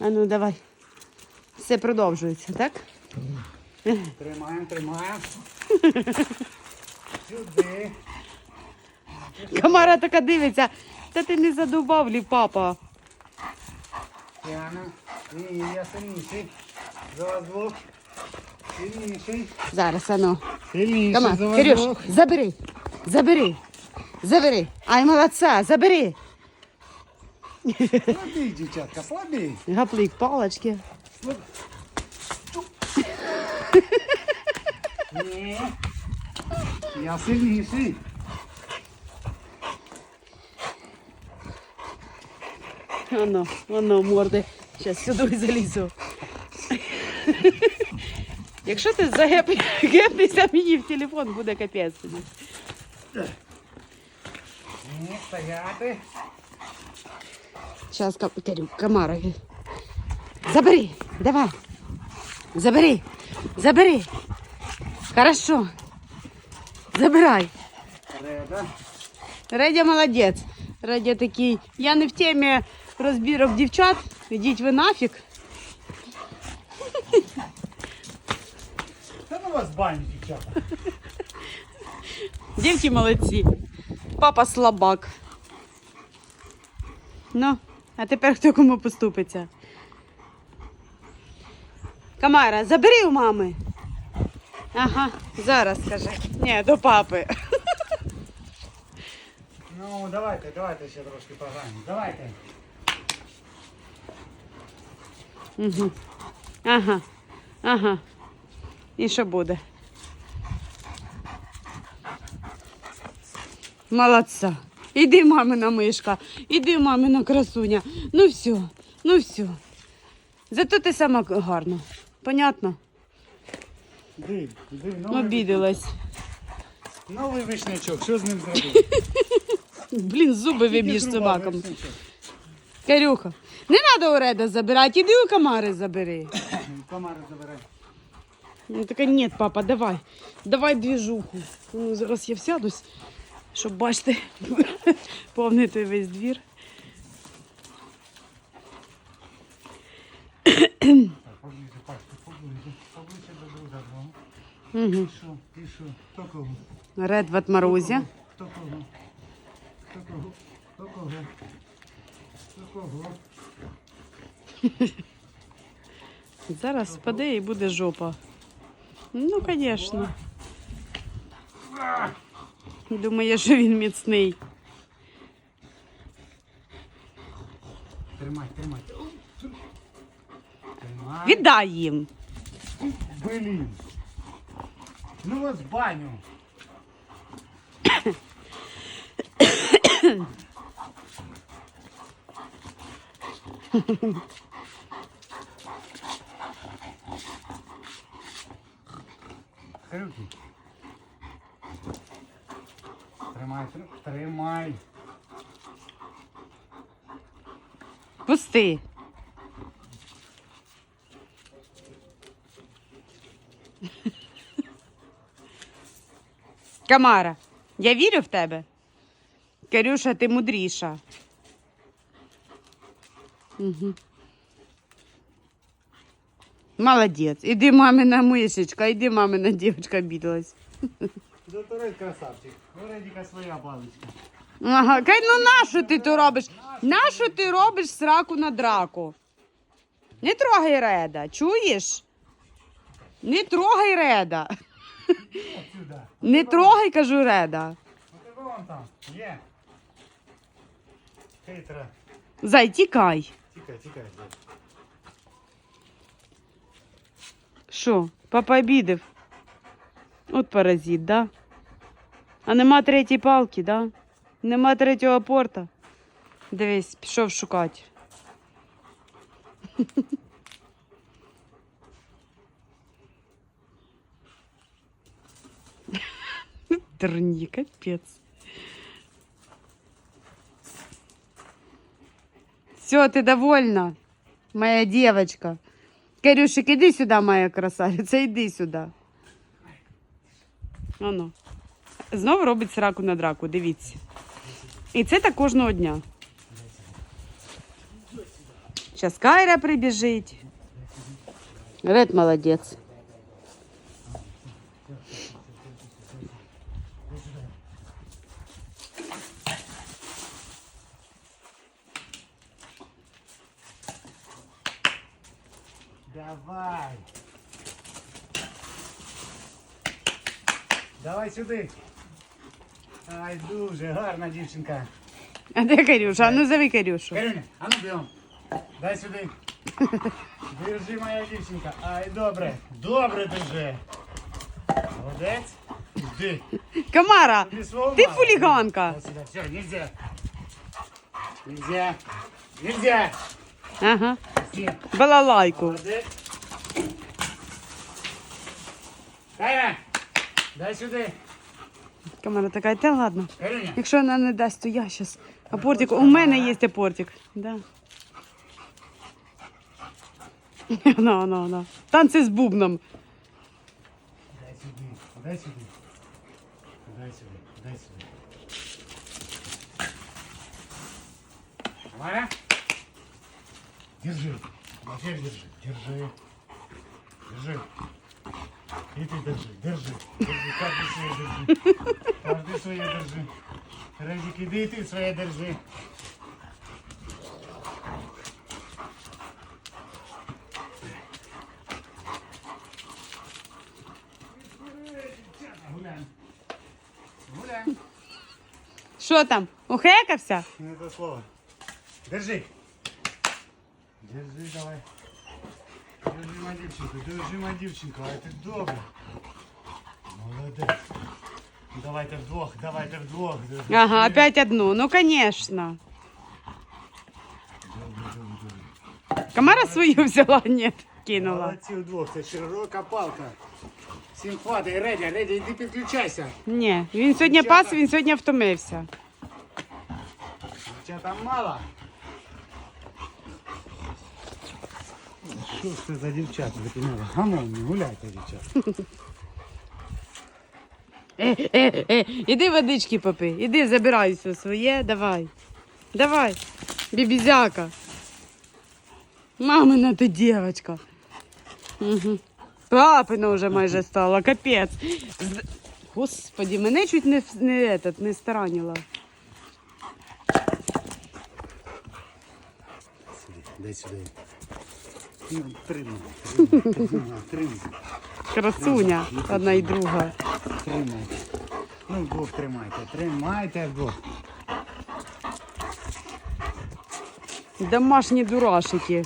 А ну давай. Все продовжується, так? Тримаємо, тримаємо. Сюди. Камара така дивиться. Та ти не задубав лі, папа. Тягнемо. Ні, я сильніший. За вас двох. Сильніший. Зараз, а ну. Сильніший Камар, за вас Кирюш, двох. забери. Забери. Забери. Ай, молодца, забери. Слабій, дівчатка, слабій. Гаплик, палочки. Ні. Я сильніший. Оно, оно, морди. Зараз сюди залізу. Якщо ти загепнешся мені в телефон, буде капець. Ні, стояти. Сейчас Кирю, комара. Забери, давай. Забери, забери. Хорошо. Забирай. Реда. Радя молодець. Радя такий. Я не в темі розбірок дівчат. Ідіть ви нафіг. Та ну вас баню, дівчата. Дівки молодці. Папа слабак. Ну, А тепер хто кому поступиться? Камара, забери у мами. Ага, зараз скажи. Ні, до папи. Ну, давайте, давайте ще трошки пограємо. Давайте. Угу. Ага, ага. І що буде? Молодця. Іди, мамина мишка, іди, мамина красуня. Ну все, ну все. Зато ти сама гарна. Понятно? Див, новий, Обідалась. новий вишнячок. Що з ним зробити? Блін, зуби виб'єш собакам. Карюха, не треба у Реда забирати, іди у комари забери. Комари забирай. Ну така ні, папа, давай. Давай двіжуху. Ну, зараз я всядусь, щоб бачити, повнити весь двір. Угу. Ред в отморозі. Хто кого? Хто кого? Хто кого? Хто кого? Зараз спаде і буде жопа. Ну, звісно. Думає, що він міцний. Тримай, тримай. Тримай. Віддай їм. Блін. Ну вас баню. Руки. Тримай, тримай. Пусти. Камара, я вірю в тебе. Карюша, ти мудріша. Угу. Молодець. Іди мамина мишечка, іди мамина дівчинка бідалась. Зато Ред красавчик. У Редіка своя паличка. Ага, кай, ну нащо ти то робиш? Нащо ти робиш сраку на драку? Не трогай Реда, чуєш? Не трогай Реда. Не трогай, кажу Реда. Вон там. Є. Зай, тікай. Тікай, тікай. Що, папа обідав? От паразит, да? А нема третьої палки, да? Нема третього порта. Дивись, пішов шукати. Терні, капець. Все, ты довольна, моя девочка. Карюшик, іди сюди, моя красавиця, іди сюди. Ану. Знову робить сраку на драку, дивіться. І це так кожного дня. Зараз Кайра прибіжить. Ред молодець. Давай. Давай сюди. Ай, дуже гарна дівчинка. А де Карюша? А ну зови Карюшу. Карюня, а ну бігом. Дай сюди. Держи, моя дівчинка. Ай, добре. Добре держи. Молодець. Іди. Комара, свого ти. Ось сюди. Все, нельзя. Нельзя. Нельзя. Ага. Всі. Балалайку. Молодець. Кайра, дай сюди. Комара така, та ладно. Якщо вона не дасть, то я щас. А портик, у мене є портик. Да. Ну, ну, ну. Танці з бубном. Дай сюди, дай сюди. Дай сюди, дай сюди. Валя? Держи. Теперь держи. Держи. Держи. И ты держи, держи. Держи, каждый свое держи. Каждый свое держи. Резик, иди и ты свое держи. Гуляем. Гуляем. Що там? Ухекався? Не то слово. Держи. Держи, давай. Держи, моя дівчинку, держи, моя дівчинку, а ти добре. Молодець. Давайте вдвох, давайте вдвох. Держи. Ага, опять одну. Ну, конечно. Комара свою взяла? Нет, кинула. Молодці вдвох, це широка палка. Всім хватить, Редя, Редя, іди підключайся. Ні, він сьогодні пас, він сьогодні втомився. Дівчата мало. Що ж це за дівчата? Ви поняли? Гамон, гуляйте, дівчата. Е, е, е, іди водички попи, іди забирай все своє, давай. Давай, бібізяка. Мамина ти дівчинка. Угу. Папина вже майже стала, капець. Господи, мене чуть не, не, этот, не старанила. Сюди, дай сюди. Тримай, Красуня, одна і друга. Тримайте. Ну, вдвох тримайте, тримайте вдвох. Домашні дурашики.